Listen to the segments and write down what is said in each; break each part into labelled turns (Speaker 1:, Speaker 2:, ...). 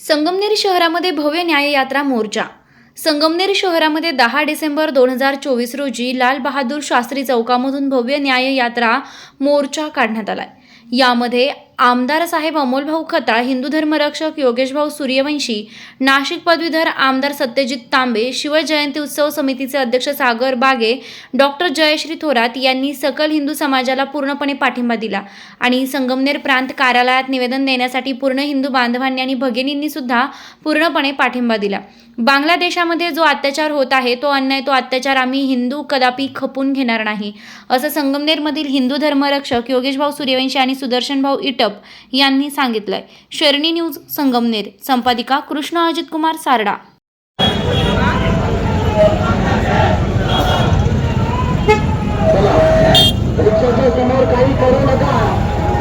Speaker 1: संगमनेर शहरामध्ये भव्य न्याययात्रा मोर्चा. संगमनेर शहरामध्ये दहा डिसेंबर दोन हजार चोवीस रोजी लाल बहादूर शास्त्री चौकामधून भव्य न्याययात्रा मोर्चा काढण्यात आलाय. यामध्ये आमदार साहेब अमोलभाऊ खताळ हिंदू धर्मरक्षक योगेशभाऊ सूर्यवंशी नाशिक पदवीधर आमदार सत्यजित तांबे शिवजयंती उत्सव समितीचे अध्यक्ष सागर बागे डॉक्टर जयश्री थोरात यांनी सकल हिंदू समाजाला पूर्णपणे पाठिंबा दिला आणि संगमनेर प्रांत कार्यालयात निवेदन देण्यासाठी पूर्ण हिंदू बांधवांनी आणि भगिनींनी सुद्धा पूर्णपणे पाठिंबा दिला. बांगलादेशामध्ये जो अत्याचार होत आहे तो अन्याय तो अत्याचार आम्ही हिंदू कदापि खपून घेणार नाही. असं संगमनेरमधील हिंदू धर्मरक्षक योगेशभाऊ सूर्यवंशी आणि सुदर्शनभाऊ इटप यांनी सांगितलंय. शरणी न्यूज संगमनेर. संपादिका कृष्ण अजित कुमार सारडा.
Speaker 2: रिक्षाच्या समोर काही करू नका.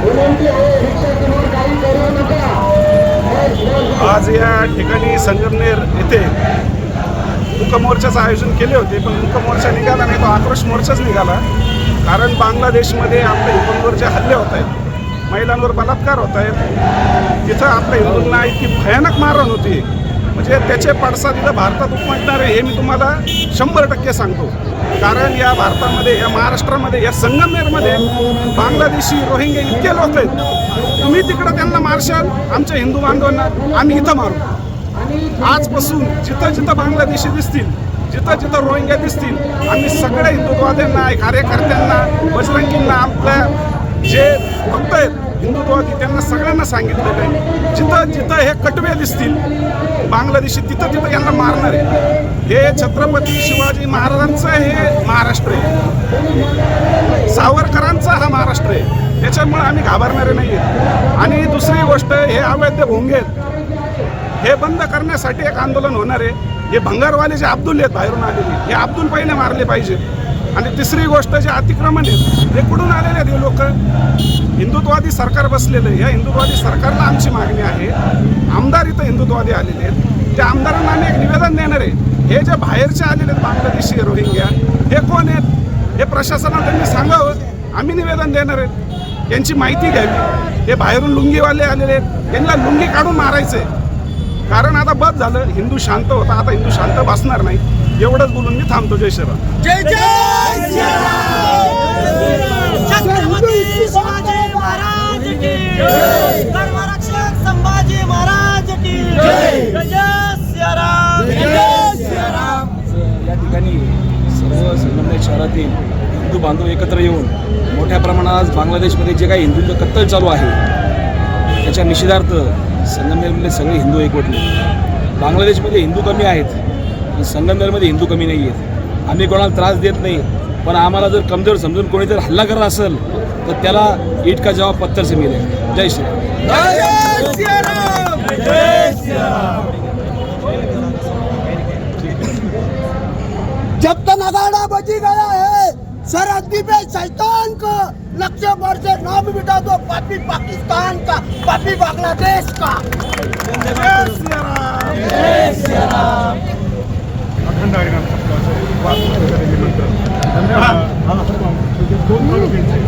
Speaker 2: विनंती आहे रिक्षा समोर काही करू नका. बस, बस,
Speaker 3: आज या ठिकाणी संगमनेर येथे मुकमोर्चाचं आयोजन केले होते पण मुकमोर्चा निघाला नाही तो आक्रोश मोर्चाच निघाला. कारण बांगलादेशमध्ये आपल्या हिंदूंवर जे हल्ले होत आहेत. महिलांवर बलात्कार होत आहेत. तिथं आपल्या हिंदूंना इतकी भयानक मारहाण होती. म्हणजे त्याचे पडसाद इथं भारतात उपमटणार आहे हे मी तुम्हाला शंभर टक्के सांगतो. कारण या भारतामध्ये या महाराष्ट्रामध्ये या संगमनेरमध्ये बांगलादेशी रोहिंगे इतके लोक आहेत. तुम्ही तिकडं त्यांना मारशाल आमच्या हिंदू बांधवांना आम्ही इथं मारू. आजपासून जिथं जिथं बांगलादेशी दिसतील जिथं जिथं रोहिंग्या दिसतील आम्ही सगळ्या हिंदुत्वाद्यांना कार्यकर्त्यांना बजरंगींना आपल्या जे भक्त आहेत हिंदुत्वादी त्यांना सगळ्यांना सांगितलेलं आहे. जिथं जिथं हे कटवे दिसतील बांगलादेशी तिथं तिथं यांना मारणार आहे. हे छत्रपती शिवाजी महाराजांचं हे महाराष्ट्र आहे. सावरकरांचा हा महाराष्ट्र आहे. त्याच्यामुळे आम्ही घाबरणारे नाही आहेत आणि दुसरी गोष्ट हे अवैध भोंगे आहेत. हे बंद करण्यासाठी एक आंदोलन होणार आहे. हे भंगारवाले जे अब्दुल आहेत बाहेरून आलेले हे अब्दुल पहिले मारले पाहिजेत. आणि तिसरी गोष्ट जे अतिक्रमण आहेत ते कुठून आलेले आहेत हे लोक? हिंदुत्ववादी सरकार बसलेलं आहे. या हिंदुत्ववादी सरकारला आमची मागणी आहे. आमदार इथं हिंदुत्ववादी आलेले आहेत. त्या आमदारांना आम्ही एक निवेदन देणार आहे. हे जे बाहेरचे आलेले आहेत बांगलादेशी रोहिंग्या हे कोण आहेत? हे प्रशासनाला त्यांनी सांगावं. आम्ही निवेदन देणार आहेत. यांची माहिती घ्यावी. हे बाहेरून लुंगीवाले आलेले आहेत. यांना लुंगी काढून मारायचं आहे कारण आता बस झालं. हिंदू शांत होता. आता हिंदू शांत बसणार नाही एवढंच बोलून मी थांबतो. जय श्रीराम.
Speaker 4: जय जय छत्रपती शिवाजी महाराज की धर्मरक्षक संभाजी महाराज की जय.
Speaker 5: या ठिकाणी सर्व संगमनेर शहरातील हिंदू बांधव एकत्र येऊन मोठ्या प्रमाणात आज बांगलादेशमध्ये जे काही हिंदूंचं कत्तल चालू आहे त्याच्या निषेधार्थ संगमनेरमधले सगळे हिंदू एकवटले. बांगलादेशमध्ये हिंदू कमी आहेत. संगमनेरमध्ये हिंदू कमी नाही आहेत आम्ही कोणाला त्रास देत नाही. पण आम्हाला जर कमजोर समजून कोणी जर हल्ला करत असेल तर त्याला इटका जवाब पत्थर से मिळेल जय श्री
Speaker 4: जब तक नगाड़ा बजी गया है सरहदी पे शैतान को लक्ष्य पर से नाम मिटा दो पापी पाकिस्तान का पापी बांग्लादेश का।
Speaker 3: everything.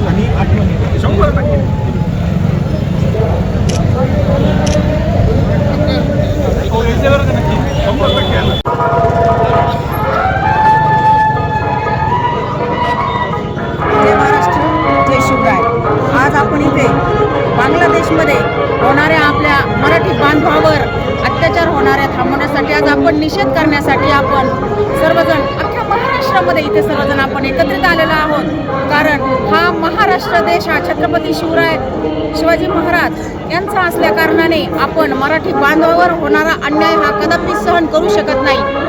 Speaker 3: आणि आठवणी शंभर टक्के
Speaker 6: आज आपण इथे बांगलादेशमध्ये होणाऱ्या आपल्या मराठी बांधवावर अत्याचार होणाऱ्या थांबवण्यासाठी आज आपण निषेध करण्यासाठी आपण सर्वजण महाराष्ट्रामध्ये इथे सर्वजण आपण एकत्रित आलेलो आहोत. कारण हा महाराष्ट्र देश हा छत्रपती शिवराय शिवाजी महाराज यांचा असल्या कारणाने आपण मराठी बांधवावर होणारा अन्याय हा कदापि सहन करू शकत नाही.